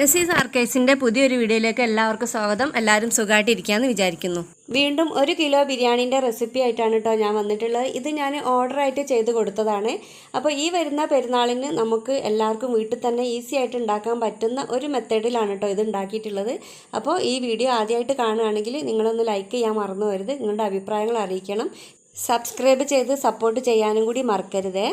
ലസീസ് ആർക്കൈസിന്റെ പുതിയൊരു വീഡിയോയിലേക്ക് എല്ലാവർക്കും സ്വാഗതം. എല്ലാവരും സുഖമായിട്ടിരിക്കുകയെന്ന് വിചാരിക്കുന്നു. വീണ്ടും ഒരു കിലോ ബിരിയാണീന്റെ റെസിപ്പി ആയിട്ടാണ് കേട്ടോ ഞാൻ വന്നിട്ടുള്ളത്. ഇത് ഞാൻ ഓർഡറായിട്ട് ചെയ്ത് കൊടുത്തതാണ്. അപ്പോൾ ഈ വരുന്ന പെരുന്നാളിന് നമുക്ക് എല്ലാവർക്കും വീട്ടിൽ തന്നെ ഈസി ആയിട്ട് ഉണ്ടാക്കാൻ പറ്റുന്ന ഒരു മെത്തേഡിലാണ് കേട്ടോ ഇത് ഉണ്ടാക്കിയിട്ടുള്ളത്. അപ്പോൾ ഈ വീഡിയോ ആദ്യമായിട്ട് കാണുകയാണെങ്കിൽ നിങ്ങളൊന്ന് ലൈക്ക് ചെയ്യാൻ മറന്നു വരുത് നിങ്ങളുടെ അഭിപ്രായങ്ങൾ അറിയിക്കണം. സബ്സ്ക്രൈബ് ചെയ്ത് സപ്പോർട്ട് ചെയ്യാനും കൂടി മറക്കരുതേ.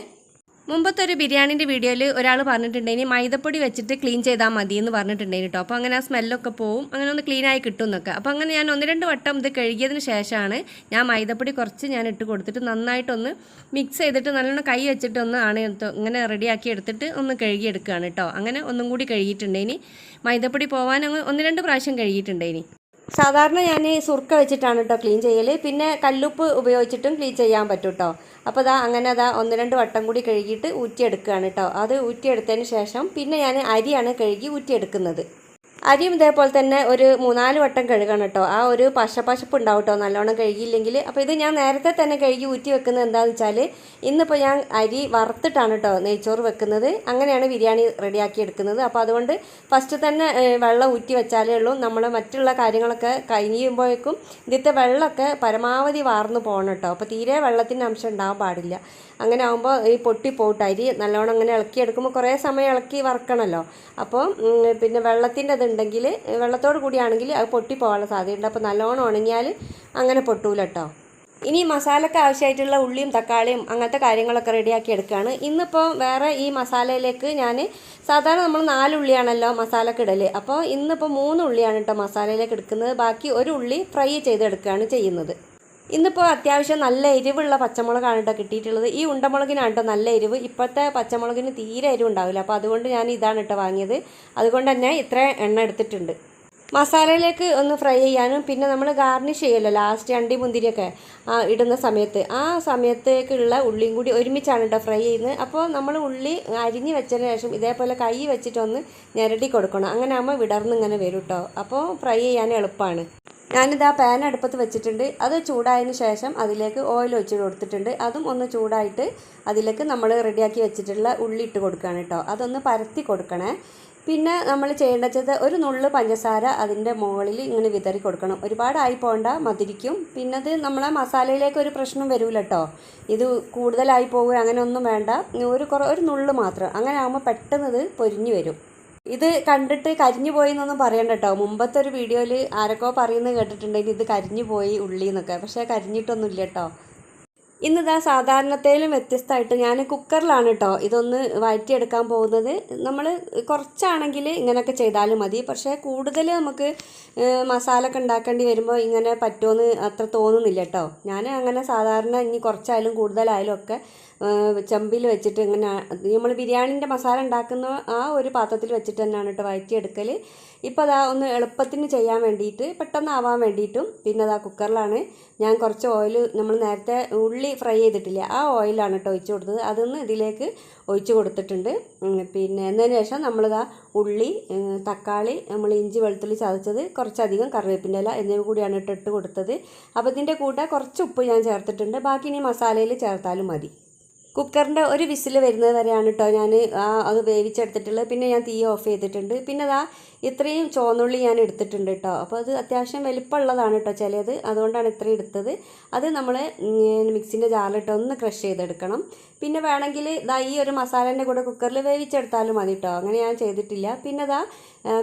മുമ്പത്തെ ഒരു ബിരിയാണിന്റെ വീഡിയോയിൽ ഒരാൾ പറഞ്ഞിട്ടുണ്ടെങ്കിൽ മൈദപ്പൊടി വെച്ചിട്ട് ക്ലീൻ ചെയ്താൽ മതി എന്ന് പറഞ്ഞിട്ടുണ്ടെങ്കിൽ കേട്ടോ അപ്പോൾ അങ്ങനെ ആ സ്മെല്ലൊക്കെ പോവും. അങ്ങനെ ഒന്ന് ക്ലീനായി കിട്ടും എന്നൊക്കെ. അപ്പോൾ അങ്ങനെ ഞാൻ ഒന്ന് രണ്ട് വട്ടം ഇത് കഴുകിയതിന് ശേഷമാണ് ഞാൻ മൈദപ്പൊടി കുറച്ച് ഞാൻ ഇട്ട് കൊടുത്തിട്ട് നന്നായിട്ടൊന്ന് മിക്സ് ചെയ്തിട്ട് നല്ലോണം കൈ വെച്ചിട്ട് ഒന്ന് ആണ് ഇങ്ങനെ റെഡിയാക്കി എടുത്തിട്ട് ഒന്ന് കഴുകിയെടുക്കുകയാണ് കേട്ടോ അങ്ങനെ ഒന്നും കൂടി കഴുകിയിട്ടുണ്ടേനി മൈദപ്പൊടി പോകാൻ ഒന്ന് രണ്ട് പ്രാവശ്യം കഴുകിയിട്ടുണ്ടേനി സാധാരണ ഞാൻ ഈ സുർക്ക വെച്ചിട്ടാണ് കേട്ടോ ക്ലീൻ ചെയ്യൽ പിന്നെ കല്ലുപ്പ് ഉപയോഗിച്ചിട്ടും ക്ലീൻ ചെയ്യാൻ പറ്റും കേട്ടോ അപ്പോൾ അതാ അങ്ങനെ അതാ ഒന്ന് രണ്ട് വട്ടം കൂടി കഴുകിയിട്ട് ഊറ്റിയെടുക്കുകയാണ് കേട്ടോ അത് ഊറ്റിയെടുത്തതിന് ശേഷം പിന്നെ ഞാൻ അരിയാണ് കഴുകി ഊറ്റിയെടുക്കുന്നത്. അരിയും ഇതേപോലെ തന്നെ ഒരു മൂന്നാൽ വട്ടം കഴുകണം കേട്ടോ. ആ ഒരു പശപ്പശപ്പ് ഉണ്ടാവും കേട്ടോ. നല്ലോണം കഴുകിയില്ലെങ്കിൽ. അപ്പോൾ ഇത് ഞാൻ നേരത്തെ തന്നെ കഴുകി ഊറ്റി വെക്കുന്നത് എന്താണെന്ന് വെച്ചാൽ ഇന്നിപ്പോൾ ഞാൻ അരി വറുത്തിട്ടാണ് കേട്ടോ നെയ്ച്ചോറ് വെക്കുന്നത്. അങ്ങനെയാണ് ബിരിയാണി റെഡിയാക്കി എടുക്കുന്നത്. അപ്പോൾ അതുകൊണ്ട് ഫസ്റ്റ് തന്നെ വെള്ളം ഊറ്റി വെച്ചാലേ ഉള്ളൂ. നമ്മൾ മറ്റുള്ള കാര്യങ്ങളൊക്കെ കഴിയുമ്പോഴേക്കും ഇതിന്റെ വെള്ളമൊക്കെ പരമാവധി വാർന്നു പോകണം കേട്ടോ. അപ്പോൾ തീരെ വെള്ളത്തിന്റെ അംശം ഉണ്ടാവാൻ പാടില്ല. അങ്ങനെ ആകുമ്പോൾ ഈ പൊട്ടി പോട്ട് അരി നല്ലോണം അങ്ങനെ ഇളക്കി എടുക്കുമ്പോൾ കുറേ സമയം ഇളക്കി വറക്കണമല്ലോ അപ്പോൾ പിന്നെ വെള്ളത്തിന്റെ ഇതുണ്ടെങ്കിൽ വെള്ളത്തോട് കൂടിയാണെങ്കിൽ അത് പൊട്ടി പോകാനുള്ള സാധ്യതയുണ്ട്. അപ്പോൾ നല്ലോണം ഉണങ്ങിയാൽ അങ്ങനെ പൊട്ടൂല കേട്ടോ ഇനി മസാലയ്ക്ക് ആവശ്യമായിട്ടുള്ള ഉള്ളിയും തക്കാളിയും അങ്ങനത്തെ കാര്യങ്ങളൊക്കെ റെഡിയാക്കി എടുക്കുകയാണ് ഇന്നിപ്പോൾ വേറെ ഈ മസാലയിലേക്ക് ഞാൻ സാധാരണ നമ്മൾ നാല് ഉള്ളിയാണല്ലോ മസാലക്ക് ഇടൽ അപ്പോൾ ഇന്നിപ്പോൾ മൂന്ന് ഉള്ളിയാണ് കേട്ടോ മസാലയിലേക്ക് എടുക്കുന്നത്. ബാക്കി ഒരു ഉള്ളി ഫ്രൈ ചെയ്തെടുക്കുകയാണ് ചെയ്യുന്നത്. ഇന്നിപ്പോൾ അത്യാവശ്യം നല്ല എരിവുള്ള പച്ചമുളകാണ് കേട്ടോ കിട്ടിയിട്ടുള്ളത്. ഈ ഉണ്ടമുളകിനാണ് കേട്ടോ നല്ല എരിവ്. ഇപ്പോഴത്തെ പച്ചമുളകിന് തീരെ എരിവ് ഉണ്ടാവില്ല. അപ്പോൾ അതുകൊണ്ട് ഞാൻ ഇതാണ് കേട്ടോ വാങ്ങിയത്. അതുകൊണ്ട് തന്നെ ഇത്ര എണ്ണ എടുത്തിട്ടുണ്ട്. മസാലയിലേക്ക് ഒന്ന് ഫ്രൈ ചെയ്യാനും പിന്നെ നമ്മൾ ഗാർണിഷ് ചെയ്യുമല്ലോ ലാസ്റ്റ് അണ്ടി മുന്തിരിയൊക്കെ ഇടുന്ന സമയത്ത്. ആ സമയത്തേക്കുള്ള ഉള്ളിയും കൂടി ഒരുമിച്ചാണ് കേട്ടോ ഫ്രൈ ചെയ്യുന്നത്. അപ്പോൾ നമ്മൾ ഉള്ളി അരിഞ്ഞ് വെച്ചതിന് ശേഷം ഇതേപോലെ കൈ വെച്ചിട്ടൊന്ന് ഞരടി കൊടുക്കണം. അങ്ങനെ ആകുമ്പോൾ വിടർന്ന് ഇങ്ങനെ വരും കേട്ടോ. അപ്പോൾ ഫ്രൈ ചെയ്യാൻ എളുപ്പമാണ്. ഞാനിത് ആ പാൻ അടുപ്പത്ത് വെച്ചിട്ടുണ്ട്. അത് ചൂടായതിന് ശേഷം അതിലേക്ക് ഓയിൽ ഒഴിച്ച് കൊടുത്തിട്ടുണ്ട്. അതും ഒന്ന് ചൂടായിട്ട് അതിലേക്ക് നമ്മൾ റെഡിയാക്കി വെച്ചിട്ടുള്ള ഉള്ളി ഇട്ട് കൊടുക്കുകയാണ് കേട്ടോ അതൊന്ന് പരത്തി കൊടുക്കണേ. പിന്നെ നമ്മൾ ചെയ്യേണ്ടത് ഒരു നുള്ള് പഞ്ചസാര അതിന്റെ മുകളിൽ ഇങ്ങനെ വിതറി കൊടുക്കണം. ഒരുപാടായി പോകണ്ട മതിരിക്കും പിന്നെ അത് നമ്മളെ മസാലയിലേക്ക് ഒരു പ്രശ്നം വരില്ല കേട്ടോ ഇത് കൂടുതലായി പോകുക അങ്ങനെ ഒന്നും വേണ്ട. ഒരു കുറ ഒരു നുള്ള് മാത്രം. അങ്ങനെ ആകുമ്പോൾ പെട്ടെന്ന് ഇത് പൊരിഞ്ഞു വരും. ഇത് കണ്ടിട്ട് കരിഞ്ഞു പോയി എന്നൊന്നും പറയണ്ട കേട്ടോ മുമ്പത്തെ ഒരു വീഡിയോയിൽ ആരൊക്കെ പറയുന്നത് കേട്ടിട്ടുണ്ടെങ്കിൽ ഇത് കരിഞ്ഞു പോയി ഉള്ളി എന്നൊക്കെ പക്ഷേ കരിഞ്ഞിട്ടൊന്നുമില്ല കേട്ടോ ഇന്നിതാ സാധാരണത്തേലും വ്യത്യസ്തമായിട്ട് ഞാൻ കുക്കറിലാണ് കേട്ടോ ഇതൊന്ന് വഴറ്റിയെടുക്കാൻ പോകുന്നത്. നമ്മൾ കുറച്ചാണെങ്കിൽ ഇങ്ങനെയൊക്കെ ചെയ്താലും മതി. പക്ഷേ കൂടുതൽ നമുക്ക് മസാല ഒക്കെ ഉണ്ടാക്കേണ്ടി വരുമ്പോൾ ഇങ്ങനെ പറ്റുമെന്ന് അത്ര തോന്നുന്നില്ല കേട്ടോ ഞാൻ അങ്ങനെ സാധാരണ ഇനി കുറച്ചായാലും കൂടുതലായാലും ഒക്കെ ചെമ്പിൽ വെച്ചിട്ട് ഇങ്ങനെ നമ്മൾ ബിരിയാണീന്റെ മസാല ഉണ്ടാക്കുന്ന ആ ഒരു പാത്രത്തിൽ വെച്ചിട്ട് തന്നെയാണ് കേട്ടോ വഴറ്റിയെടുക്കൽ ഇപ്പോൾ അതാ ഒന്ന് എളുപ്പത്തിന് ചെയ്യാൻ വേണ്ടിയിട്ട് പെട്ടെന്നാവാൻ വേണ്ടിയിട്ടും പിന്നെ അതാ കുക്കറിലാണ് ഞാൻ കുറച്ച് ഓയിൽ നമ്മൾ നേരത്തെ ഉള്ളി ഫ്രൈ ചെയ്തിട്ടില്ല ആ ഓയിലാണ് കേട്ടോ ഒഴിച്ചു കൊടുത്തത്. അതൊന്ന് ഇതിലേക്ക് ഒഴിച്ചു കൊടുത്തിട്ടുണ്ട്. പിന്നെ എന്നതിന് ശേഷം നമ്മളിതാ ഉള്ളി തക്കാളി നമ്മൾ ഇഞ്ചി വെളുത്തുള്ളി ചതച്ചത് കുറച്ചധികം കറിവേപ്പിന്റെ ഇല എന്നിവ കൂടിയാണ് ഇട്ട് ഇട്ട് കൊടുത്തത്. അപ്പോൾ ഇതിന്റെ കൂടെ കുറച്ച് ഉപ്പ് ഞാൻ ചേർത്തിട്ടുണ്ട്. ബാക്കി ഇനി മസാലയിൽ ചേർത്താലും മതി. കുക്കറിന്റെ ഒരു വിസിൽ വരുന്നത് വരെയാണ് കേട്ടോ ഞാൻ അത് വേവിച്ചെടുത്തിട്ടുള്ളത്. പിന്നെ ഞാൻ തീ ഓഫ് ചെയ്തിട്ടുണ്ട്. പിന്നെ അതാ ഇത്രയും ചോന്നുള്ളി ഞാൻ എടുത്തിട്ടുണ്ട് കേട്ടോ അപ്പോൾ അത് അത്യാവശ്യം വലിപ്പമുള്ളതാണ് കേട്ടോ ചിലത്. അതുകൊണ്ടാണ് ഇത്രയും എടുത്തത്. അത് നമ്മൾ മിക്സിന്റെ ജാറിലിട്ട് ഒന്ന് ക്രഷ് ചെയ്തെടുക്കണം. പിന്നെ വേണമെങ്കിൽ ഇതാ ഈ ഒരു മസാലേന്റെ കൂടെ കുക്കറിൽ വേവിച്ചെടുത്താലും മതി കേട്ടോ അങ്ങനെ ഞാൻ ചെയ്തിട്ടില്ല. പിന്നെ ഇതാ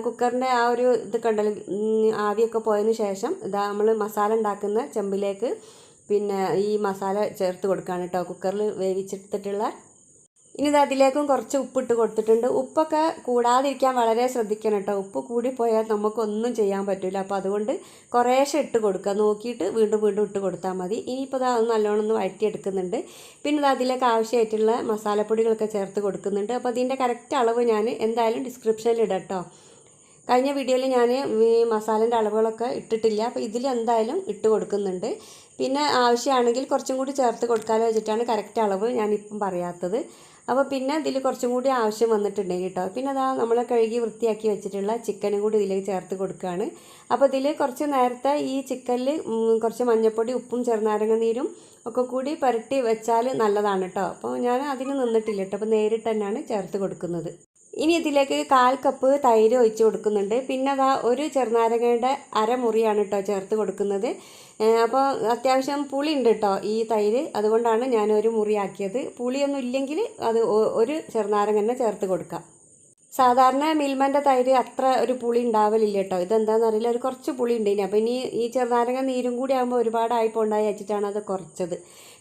കുക്കറിന്റെ ആ ഒരു ഇത് കണ്ടല്ലോ ആവിയൊക്കെ പോയതിന് ശേഷം ഇതാ നമ്മൾ മസാല ഉണ്ടാക്കുന്ന ചെമ്പിലേക്ക് പിന്നെ ഈ മസാല ചേർത്ത് കൊടുക്കുകയാണ് കേട്ടോ. കുക്കറിൽ വേവിച്ചെടുത്തിട്ടുള്ള. ഇനി ഇത് അതിലേക്കും കുറച്ച് ഉപ്പിട്ട് കൊടുത്തിട്ടുണ്ട്. ഉപ്പൊക്കെ കൂടാതിരിക്കാൻ വളരെ ശ്രദ്ധിക്കണം കേട്ടോ. ഉപ്പ് കൂടിപ്പോയാൽ നമുക്കൊന്നും ചെയ്യാൻ പറ്റില്ല അപ്പോൾ അതുകൊണ്ട് കുറേശ്ശെ ഇട്ട് കൊടുക്കുക. നോക്കിയിട്ട് വീണ്ടും വീണ്ടും ഇട്ട് കൊടുത്താൽ മതി. ഇനിയിപ്പോൾ അത് നല്ലോണം ഒന്ന് വഴറ്റിയെടുക്കുന്നുണ്ട്. പിന്നെ ഇത് അതിലേക്ക് ആവശ്യമായിട്ടുള്ള മസാലപ്പൊടികളൊക്കെ ചേർത്ത് കൊടുക്കുന്നുണ്ട്. അപ്പോൾ അതിന്റെ കറക്റ്റ് അളവ് ഞാൻ എന്തായാലും ഡിസ്ക്രിപ്ഷനിൽ ഇടാം കേട്ടോ. കഴിഞ്ഞ വീഡിയോയിൽ ഞാൻ ഈ മസാലന്റെ അളവുകളൊക്കെ ഇട്ടിട്ടില്ല. അപ്പോൾ ഇതിൽ എന്തായാലും ഇട്ട് കൊടുക്കുന്നുണ്ട്. പിന്നെ ആവശ്യമാണെങ്കിൽ കുറച്ചും കൂടി ചേർത്ത് കൊടുക്കാമെന്ന് വെച്ചിട്ടാണ് കറക്റ്റ് അളവ് ഞാനിപ്പം പറയാത്തത്. അപ്പോൾ പിന്നെ ഇതിൽ കുറച്ചും കൂടി ആവശ്യം വന്നിട്ടുണ്ടെങ്കിൽ കേട്ടോ. പിന്നെ അതാ നമ്മൾ കഴുകി വൃത്തിയാക്കി വെച്ചിട്ടുള്ള ചിക്കനും കൂടി ഇതിലേക്ക് ചേർത്ത് കൊടുക്കുകയാണ്. അപ്പോൾ ഇതിൽ കുറച്ച് നേരത്തെ ഈ ചിക്കനിൽ കുറച്ച് മഞ്ഞൾപ്പൊടി ഉപ്പും ചെറുനാരങ്ങ നീരും ഒക്കെ കൂടി പുരട്ടി വെച്ചാൽ നല്ലതാണ് കേട്ടോ. അപ്പോൾ ഞാൻ അതിന് നിന്നിട്ടില്ല കേട്ടോ. അപ്പോൾ നേരിട്ട് തന്നെയാണ് ചേർത്ത് കൊടുക്കുന്നത്. ഇനി ഇതിലേക്ക് കാൽ കപ്പ് തൈര് ഒഴിച്ച് കൊടുക്കുന്നുണ്ട്. പിന്നെ അതാ ഒരു ചെറുനാരങ്ങയുടെ അരമുറിയാണ് കേട്ടോ ചേർത്ത് കൊടുക്കുന്നത്. അപ്പോൾ അത്യാവശ്യം പുളി ഉണ്ട് കേട്ടോ ഈ തൈര്. അതുകൊണ്ടാണ് ഞാൻ ഒരു മുറിയാക്കിയത് പുളിയൊന്നും ഇല്ലെങ്കിൽ അത് ഒരു ചെറുനാരങ്ങ തന്നെ ചേർത്ത് കൊടുക്കാം. സാധാരണ മിൽമന്റെ തൈര് അത്ര ഒരു പുളി ഉണ്ടാവലില്ല കേട്ടോ ഇതെന്താണെന്ന് അറിയില്ല. ഒരു കുറച്ച് പുളി ഉണ്ട് ഇനി അപ്പോൾ ഇനി ഈ ചെറുനാരങ്ങ നീരും കൂടി ആകുമ്പോൾ ഒരുപാട് ആയിപ്പോണ്ടായി വെച്ചിട്ടാണ് അത് കുറച്ചത്.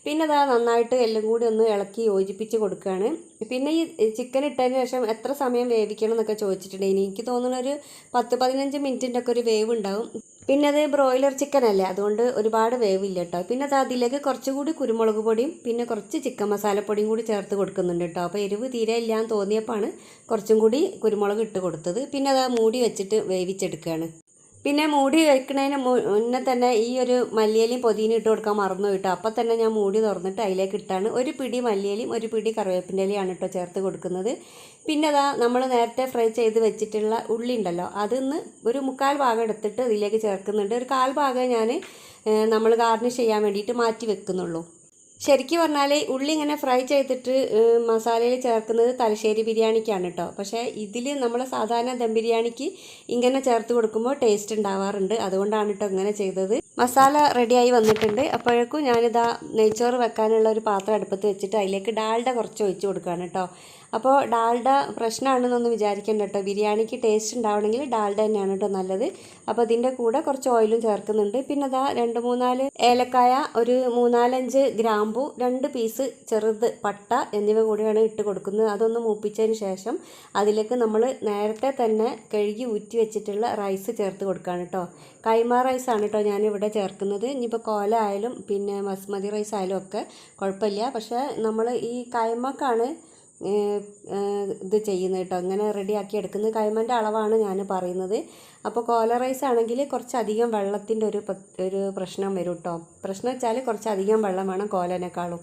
പിന്നെ അതാ നന്നായിട്ട് എല്ലാം കൂടി ഒന്ന് ഇളക്കി യോജിപ്പിച്ച് കൊടുക്കുകയാണ് പിന്നെ ഈ ചിക്കൻ ഇട്ടതിന് ശേഷം എത്ര സമയം വേവിക്കണം എന്നൊക്കെ ചോദിച്ചിട്ടുണ്ട് എനിക്ക് തോന്നുന്ന ഒരു പത്ത് പതിനഞ്ച് മിനിറ്റിന്റെ ഒക്കെ ഒരു വേവ് ഉണ്ടാവും പിന്നെ അത് ബ്രോയിലർ ചിക്കൻ അല്ലേ? അതുകൊണ്ട് ഒരുപാട് വേവില്ല കേട്ടോ പിന്നെ അത് അതിലേക്ക് കുറച്ചുകൂടി കുരുമുളക് പൊടിയും പിന്നെ കുറച്ച് ചിക്കൻ മസാലപ്പൊടിയും കൂടി ചേർത്ത് കൊടുക്കുന്നുണ്ട് കേട്ടോ അപ്പോൾ എരിവ് തീരെ ഇല്ലാന്ന് തോന്നിയപ്പോഴാണ് കുറച്ചും കൂടി കുരുമുളക് ഇട്ട് കൊടുത്തത്. പിന്നെ അത് മൂടി വെച്ചിട്ട് വേവിച്ചെടുക്കുകയാണ് പിന്നെ മൂടി വെക്കുന്നതിന് മുന്നേ തന്നെ ഈ ഒരു മല്ലിയലയും പൊതിനും ഇട്ട് കൊടുക്കാൻ മറന്നു കേട്ടോ. അപ്പം തന്നെ ഞാൻ മൂടി തുറന്നിട്ട് അതിലേക്ക് ഇട്ടാണ്. ഒരു പിടി മല്ലിയലയും ഒരു പിടി കറിവേപ്പിന്റെ ഇലയാണ് കേട്ടോ ചേർത്ത് കൊടുക്കുന്നത്. പിന്നെ അതാ നമ്മൾ നേരത്തെ ഫ്രൈ ചെയ്ത് വെച്ചിട്ടുള്ള ഉള്ളി ഉണ്ടല്ലോ അതിന്ന് ഒരു മുക്കാൽ ഭാഗം എടുത്തിട്ട് ഇതിലേക്ക് ചേർക്കുന്നുണ്ട്. ഒരു കാൽ ഭാഗം ഞാൻ നമ്മൾ ഗാർണിഷ് ചെയ്യാൻ വേണ്ടിയിട്ട് മാറ്റി വെക്കുന്നുള്ളൂ. ശരിക്കും പറഞ്ഞാൽ ഉള്ളി ഇങ്ങനെ ഫ്രൈ ചെയ്തിട്ട് മസാലയിൽ ചേർക്കുന്നത് തലശ്ശേരി ബിരിയാണിക്കാണ് കേട്ടോ പക്ഷേ ഇതിൽ നമ്മൾ സാധാരണ ദം ബിരിയാണിക്ക് ഇങ്ങനെ ചേർത്ത് കൊടുക്കുമ്പോൾ ടേസ്റ്റ് ഉണ്ടാവാറുണ്ട്. അതുകൊണ്ടാണ് കേട്ടോ ഇങ്ങനെ ചെയ്തത്. മസാല റെഡിയായി വന്നിട്ടുണ്ട്. അപ്പോഴേക്കും ഞാനിതാ നെയ്ച്ചോറ് വെക്കാനുള്ള ഒരു പാത്രം അടുപ്പത്ത് വെച്ചിട്ട് അതിലേക്ക് ഡാൽഡ കുറച്ച് ഒഴിച്ച് കൊടുക്കുകയാണ് കേട്ടോ അപ്പോൾ ഡാൽഡ പ്രശ്നമാണെന്നൊന്ന് വിചാരിക്കേണ്ട കേട്ടോ. ബിരിയാണിക്ക് ടേസ്റ്റ് ഉണ്ടാവണമെങ്കിൽ ഡാൽഡ തന്നെയാണ് കേട്ടോ നല്ലത്. അപ്പോൾ ഇതിന്റെ കൂടെ കുറച്ച് ഓയിലും ചേർക്കുന്നുണ്ട്. പിന്നെ അതാ രണ്ട് മൂന്നാൽ ഏലക്കായ ഒരു മൂന്നാലഞ്ച് ഗ്രാമ്പു രണ്ട് പീസ് ചെറുത് പട്ട എന്നിവ കൂടിയാണ് ഇട്ട് കൊടുക്കുന്നത്. അതൊന്ന് മൂപ്പിച്ചതിന് ശേഷം അതിലേക്ക് നമ്മൾ നേരത്തെ തന്നെ കഴുകി ഊറ്റി വെച്ചിട്ടുള്ള റൈസ് ചേർത്ത് കൊടുക്കുകയാണ് കേട്ടോ. കൈമ ആണ് കേട്ടോ ഞാനിവിടെ ചേർക്കുന്നത്. ഇനിയിപ്പോൾ കോല ആയാലും പിന്നെ ബസ്മതി റൈസ് ആയാലും ഒക്കെ കുഴപ്പമില്ല. പക്ഷേ നമ്മൾ ഈ കൈമക്കാണ് ഇത് ചെയ്യുന്നത് കേട്ടോ. ഇങ്ങനെ റെഡിയാക്കി എടുക്കുന്നത് കൈമന്റെ അളവാണ് ഞാൻ പറയുന്നത്. അപ്പോൾ കോല റൈസ് ആണെങ്കിൽ കുറച്ചധികം വെള്ളത്തിന്റെ ഒരു ഒരു പ്രശ്നം വരും കേട്ടോ. പ്രശ്നം വെച്ചാൽ കുറച്ചധികം വെള്ളം വേണം കോലനേക്കാളും.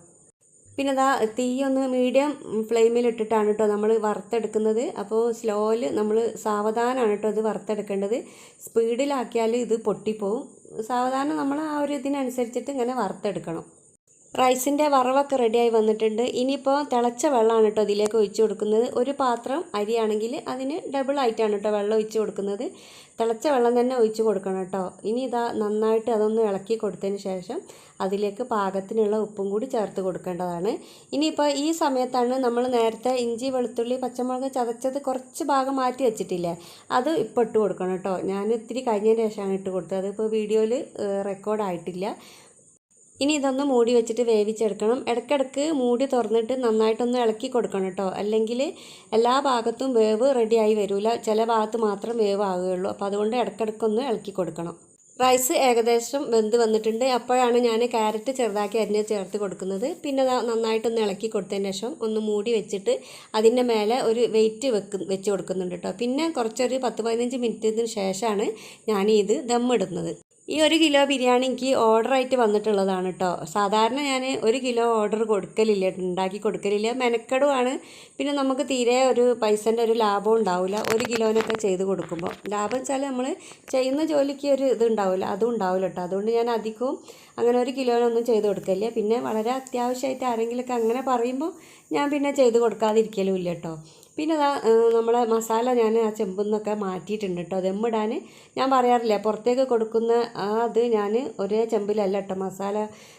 പിന്നെ ഇതാ തീ ഒന്ന് മീഡിയം ഫ്ലെയിമിൽ ഇട്ടിട്ടാണ് കേട്ടോ നമ്മൾ വറുത്തെടുക്കുന്നത്. അപ്പോൾ സ്ലോയിൽ നമ്മൾ സാവധാനമാണ് കേട്ടോ ഇത് വറുത്തെടുക്കേണ്ടത്. സ്പീഡിലാക്കിയാൽ ഇത് പൊട്ടിപ്പോവും. സാവധാനം നമ്മൾ ആ ഒരു ഇതിനനുസരിച്ചിട്ട് ഇങ്ങനെ വറുത്തെടുക്കണം. റൈസിന്റെ വറവൊക്കെ റെഡിയായി വന്നിട്ടുണ്ട്. ഇനിയിപ്പോൾ തിളച്ച വെള്ളമാണ് കേട്ടോ ഇതിലേക്ക് ഒഴിച്ചു കൊടുക്കുന്നത്. ഒരു പാത്രം അരിയാണെങ്കിൽ അതിന് ഡബിൾ ആയിട്ടാണ് കേട്ടോ വെള്ളം ഒഴിച്ചു കൊടുക്കുന്നത്. തിളച്ച വെള്ളം തന്നെ ഒഴിച്ച് കൊടുക്കണം കേട്ടോ. ഇനി ഇതാ നന്നായിട്ട് അതൊന്ന് ഇളക്കി കൊടുത്തതിന് ശേഷം അതിലേക്ക് പാകത്തിനുള്ള ഉപ്പും കൂടി ചേർത്ത് കൊടുക്കേണ്ടതാണ്. ഇനിയിപ്പോൾ ഈ സമയത്താണ് നമ്മൾ നേരത്തെ ഇഞ്ചി വെളുത്തുള്ളി പച്ചമുളക് ചതച്ചത് കുറച്ച് ഭാഗം മാറ്റി വെച്ചിട്ടില്ലേ? അത് ഇപ്പോൾ ഇട്ട് കൊടുക്കണം കേട്ടോ. ഞാൻ ഇത്തിരി കഴിഞ്ഞതിന് ശേഷമാണ് ഇട്ട് കൊടുത്തത്. അതിപ്പോൾ വീഡിയോയിൽ റെക്കോർഡായിട്ടില്ല ഇനി ഇതൊന്ന് മൂടി വെച്ചിട്ട് വേവിച്ചെടുക്കണം. ഇടയ്ക്കിടയ്ക്ക് മൂടി തുറന്നിട്ട് നന്നായിട്ടൊന്ന് ഇളക്കി കൊടുക്കണം കേട്ടോ. അല്ലെങ്കിൽ എല്ലാ ഭാഗത്തും വേവ് റെഡിയായി വരില്ല ചില ഭാഗത്ത് മാത്രം വേവ് ആവുകയുള്ളൂ അപ്പോൾ അതുകൊണ്ട് ഇടയ്ക്കിടയ്ക്കൊന്ന് ഇളക്കി കൊടുക്കണം. റൈസ് ഏകദേശം വെന്ത് വന്നിട്ടുണ്ട്. അപ്പോഴാണ് ഞാൻ ക്യാരറ്റ് ചെറുതാക്കി അരിഞ്ഞ് ചേർത്ത് കൊടുക്കുന്നത്. പിന്നെ നന്നായിട്ടൊന്ന് ഇളക്കി കൊടുത്തതിന് ശേഷം ഒന്ന് മൂടി വെച്ചിട്ട് അതിന്റെ മേലെ ഒരു വെയിറ്റ് വെക്ക് വെച്ച് കൊടുക്കുന്നുണ്ട് കേട്ടോ. പിന്നെ കുറച്ചൊരു പത്ത് പതിനഞ്ച് മിനിറ്റിന് ശേഷമാണ് ഞാൻ ഇത് ദമ്മിടുന്നത് ഈ ഒരു കിലോ ബിരിയാണി എനിക്ക് ഓർഡറായിട്ട് വന്നിട്ടുള്ളതാണ് കേട്ടോ സാധാരണ ഞാൻ ഒരു കിലോ ഓർഡർ കൊടുക്കലില്ല ഉണ്ടാക്കി കൊടുക്കലില്ല. മെനക്കെടുവാണ്. പിന്നെ നമുക്ക് തീരെ ഒരു പൈസന്റെ ഒരു ലാഭം ഉണ്ടാവില്ല ഒരു കിലോനൊക്കെ ചെയ്ത് കൊടുക്കുമ്പോൾ ലാഭം വെച്ചാൽ നമ്മൾ ചെയ്യുന്ന ജോലിക്ക് ഒരു ഇത് ഉണ്ടാവില്ല അതും ഉണ്ടാവില്ല കേട്ടോ അതുകൊണ്ട് ഞാൻ അധികവും അങ്ങനെ ഒരു കിലോനൊന്നും ചെയ്ത് കൊടുക്കില്ല പിന്നെ വളരെ അത്യാവശ്യമായിട്ട് ആരെങ്കിലുമൊക്കെ അങ്ങനെ പറയുമ്പോൾ ഞാൻ പിന്നെ ചെയ്ത് കൊടുക്കാതിരിക്കലും ഇല്ല കേട്ടോ പിന്നെ നമ്മളെ മസാല ഞാൻ ആ ചെമ്പിൽ നിന്നൊക്കെ മാറ്റിയിട്ടുണ്ട് കേട്ടോ. ദമ്മിടാൻ ഞാൻ പറയാറില്ല പുറത്തേക്ക് കൊടുക്കുന്ന അത് ഞാൻ ഒരേ ചെമ്പിലല്ല കേട്ടോ. മസാല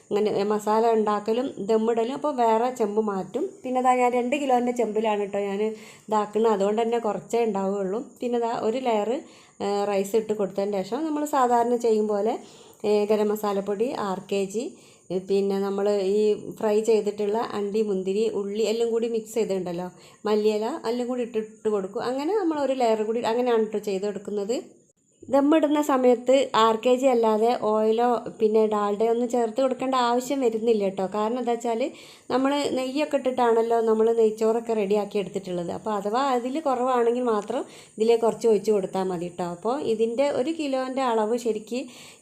ഇങ്ങനെ മസാല ഉണ്ടാക്കലും ദമ്മിടലും അപ്പോൾ വേറെ ചെമ്പ് മാറ്റും. പിന്നെ അതാ ഞാൻ രണ്ട് കിലോന്റെ ചെമ്പിലാണ് കേട്ടോ ഞാൻ ഇതാക്കുന്നത്. അതുകൊണ്ട് തന്നെ കുറച്ചേ ഉണ്ടാവുകയുള്ളൂ. പിന്നെ അതാ ഒരു ലെയർ റൈസ് ഇട്ട് കൊടുത്തതിന് ശേഷം നമ്മൾ സാധാരണ ചെയ്യും പോലെ ഗരം മസാലപ്പൊടി ആർ കെ ജി പിന്നെ നമ്മൾ ഈ ഫ്രൈ ചെയ്തിട്ടുള്ള അണ്ടി മുന്തിരി ഉള്ളി എല്ലാം കൂടി മിക്സ് ചെയ്തിട്ടുണ്ടല്ലോ. മല്ലിയില എല്ലാം കൂടി ഇട്ടിട്ട് കൊടുക്കും. അങ്ങനെ നമ്മൾ ഒരു ലെയർ കൂടി അങ്ങനെയാണ് കേട്ടോ ചെയ്ത് കൊടുക്കുന്നത് ദമ്മിടുന്ന സമയത്ത് ആർ കെ ജി അല്ലാതെ ഓയിലോ പിന്നെ ഡാൽഡയോ ഒന്നും ചേർത്ത് കൊടുക്കേണ്ട ആവശ്യം വരുന്നില്ല കേട്ടോ. കാരണം എന്താ വെച്ചാൽ നമ്മൾ നെയ്യൊക്കെ ഇട്ടിട്ടാണല്ലോ നമ്മൾ നെയ്ച്ചോറൊക്കെ റെഡിയാക്കി എടുത്തിട്ടുള്ളത്. അപ്പോൾ അഥവാ അതിൽ കുറവാണെങ്കിൽ മാത്രം ഇതിലേക്ക് കുറച്ച് ഒഴിച്ച് കൊടുത്താൽ മതി കേട്ടോ. അപ്പോൾ ഇതിന്റെ ഒരു കിലോന്റെ അളവ് ശരിക്ക്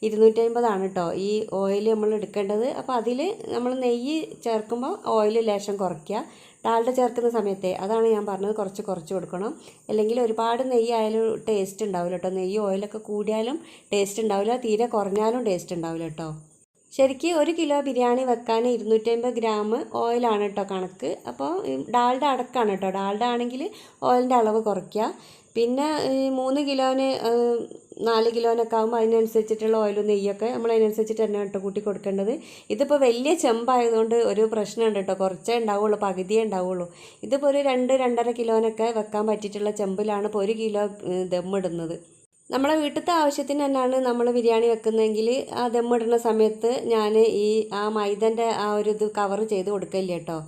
ഇരുന്നൂറ്റമ്പതാണ് കേട്ടോ. ഈ ഓയിൽ നമ്മൾ എടുക്കേണ്ടത്. അപ്പോൾ അതിൽ നമ്മൾ നെയ്യ് ചേർക്കുമ്പോൾ ഓയിൽ ലേശം കുറയ്ക്കുക. ഡാൽഡ ചേർക്കുന്ന സമയത്തെ അതാണ് ഞാൻ പറഞ്ഞത് കുറച്ച് കുറച്ച് കൊടുക്കണം. അല്ലെങ്കിൽ ഒരുപാട് നെയ്യായാലും ടേസ്റ്റ് ഉണ്ടാവില്ല കേട്ടോ നെയ്യ് ഓയിലൊക്കെ കൂടിയാലും ടേസ്റ്റ് ഉണ്ടാവില്ല. തീരെ കുറഞ്ഞാലും ടേസ്റ്റ് ഉണ്ടാവില്ല കേട്ടോ ശരിക്ക് ഒരു കിലോ ബിരിയാണി വെക്കാൻ ഇരുന്നൂറ്റമ്പത് ഗ്രാം ഓയിലാണ് കേട്ടോ കണക്ക്. അപ്പോൾ ഡാൽഡ അടക്കാണ് കേട്ടോ ഡാൽഡ ആണെങ്കിൽ ഓയിലിന്റെ അളവ് കുറയ്ക്കുക പിന്നെ ഈ മൂന്ന് കിലോന് നാല് കിലോനൊക്കെ ആകുമ്പോൾ അതിനനുസരിച്ചിട്ടുള്ള ഓയിലും നെയ്യൊക്കെ നമ്മൾ അതിനനുസരിച്ചിട്ട് തന്നെ കേട്ടോ കൂട്ടി കൊടുക്കേണ്ടത്. ഇതിപ്പോൾ വലിയ ചെമ്പായതുകൊണ്ട് ഒരു പ്രശ്നമുണ്ട് കേട്ടോ കുറച്ചേ ഉണ്ടാവുള്ളൂ പകുതിയേ ഉണ്ടാവുള്ളൂ. ഇതിപ്പോൾ ഒരു രണ്ട് രണ്ടര കിലോനൊക്കെ വെക്കാൻ പറ്റിയിട്ടുള്ള ചെമ്പിലാണ് ഇപ്പോൾ ഒരു കിലോ ദമ്മിടുന്നത് നമ്മളെ വീട്ടിലത്തെ ആവശ്യത്തിന് തന്നെയാണ് നമ്മൾ ബിരിയാണി വെക്കുന്നതെങ്കിൽ ആ ദമ്മിടുന്ന സമയത്ത് ഞാൻ ഈ ആ മൈദന്റെ ആ ഒരു ഇത് കവർ ചെയ്ത് കൊടുക്കില്ല കേട്ടോ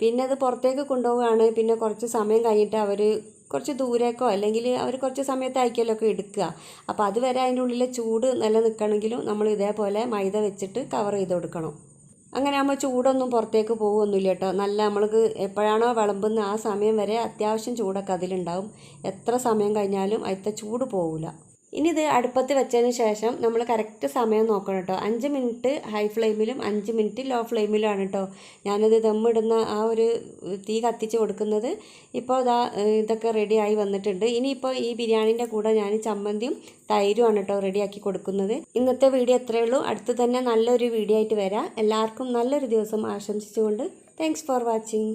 പിന്നെ അത് പുറത്തേക്ക് കൊണ്ടുപോവുകയാണ്. പിന്നെ കുറച്ച് സമയം കഴിഞ്ഞിട്ട് അവർ കുറച്ച് ദൂരേക്കോ അല്ലെങ്കിൽ അവർ കുറച്ച് സമയത്ത് ഒക്കെ എടുക്കുക. അപ്പോൾ അതുവരെ അതിന്റെ ഉള്ളിലെ ചൂട് നിലനിൽക്കണമെങ്കിലും നമ്മൾ ഇതേപോലെ മൈദ വെച്ചിട്ട് കവർ ചെയ്ത് കൊടുക്കണം. അങ്ങനെ ആകുമ്പോൾ ചൂടൊന്നും പുറത്തേക്ക് പോകുമൊന്നുമില്ല കേട്ടോ. നല്ല നമ്മൾക്ക് എപ്പോഴാണോ വിളമ്പുന്ന ആ സമയം വരെ അത്യാവശ്യം ചൂടൊക്കെ അതിലുണ്ടാവും. എത്ര സമയം കഴിഞ്ഞാലും അതിലത്തെ ചൂട് പോവില്ല. ഇനി ഇത് അടുപ്പത്ത് വെച്ചതിന് ശേഷം നമ്മൾ കറക്റ്റ് സമയം നോക്കണം കേട്ടോ അഞ്ച് മിനിറ്റ് ഹൈ ഫ്ലെയിമിലും അഞ്ച് മിനിറ്റ് ലോ ഫ്ലെയിമിലുമാണ് കേട്ടോ ഞാനത് ദമ്മിടുന്ന ആ ഒരു തീ കത്തിച്ച് കൊടുക്കുന്നത്. ഇപ്പോൾ ഇതാ ഇതൊക്കെ റെഡിയായി വന്നിട്ടുണ്ട്. ഇനിയിപ്പോൾ ഈ ബിരിയാണീന്റെ കൂടെ ഞാൻ ചമ്മന്തിയും തൈരുമാണ് കേട്ടോ റെഡിയാക്കി കൊടുക്കുന്നത്. ഇന്നത്തെ വീഡിയോ എത്രയേ ഉള്ളൂ. അടുത്ത് തന്നെ നല്ലൊരു വീഡിയോ ആയിട്ട് വരാം. എല്ലാവർക്കും നല്ലൊരു ദിവസം ആശംസിച്ചുകൊണ്ട് താങ്ക്സ് ഫോർ വാച്ചിങ്